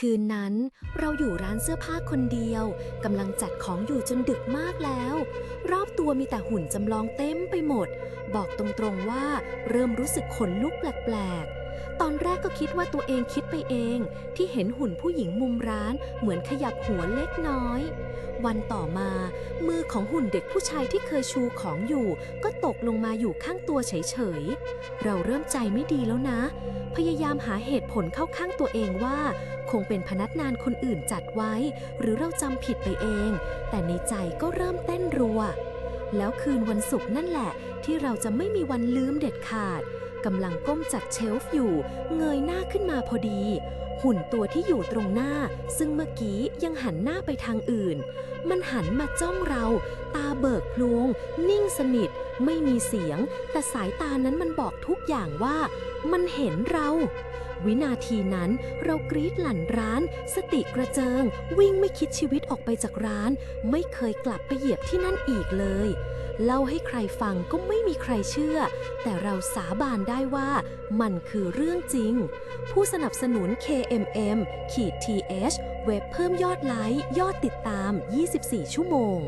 คืนนั้น เราอยู่ร้านเสื้อผ้าคนเดียวกำลังจัดของอยู่จนดึกมากแล้ว รอบตัวมีแต่หุ่นจำลองเต็มไปหมด บอกตรงๆว่าเริ่มรู้สึกขนลุกแปลกๆ ตอนแรกก็คิดว่าตัวเองคิดไปเอง ที่เห็นหุ่นผู้หญิงมุมร้านเหมือนขยับหัวเล็กน้อย วันต่อมา มือของหุ่นเด็กผู้ชายที่เคยชูของอยู่ ก็ตกลงมาอยู่ข้างตัวเฉยๆ เราเริ่มใจไม่ดีแล้วนะ พยายามหาเหตุผลเข้าข้างตัวเองว่า คงเป็นพนักงานคนอื่นจัดไว้ หรือเราจำผิดไปเอง แต่ในใจก็เริ่มเต้นรัว แล้วคืนวันศุกร์นั่นแหละ ที่เราจะไม่มีวันลืมเด็ดขาด กำลังก้มจัดเชลฟ์อยู่ เงยหน้าขึ้นมาพอดี หุ่นตัวที่อยู่ตรงหน้า ซึ่งเมื่อกี้ยังหันหน้าไปทางอื่น มันหันมาจ้องเรา ตาเบิกพลวง นิ่งสนิท ไม่มีเสียง แต่สายตานั้นมันบอกทุกอย่างว่า มันเห็นเรา วินาทีนั้นเรากรีดหลั่นร้าน สติกระเจิง วิ่งไม่คิดชีวิตออกไปจากร้าน ไม่เคยกลับไปเหยียบที่นั่นอีกเลย เล่าให้ใครฟังก็ไม่มีใครเชื่อ แต่เราสาบานได้ว่ามันคือเรื่องจริง ผู้สนับสนุน KMM ขีด TH เว็บเพิ่มยอดไลค์ ยอดติดตาม 24 ชั่วโมง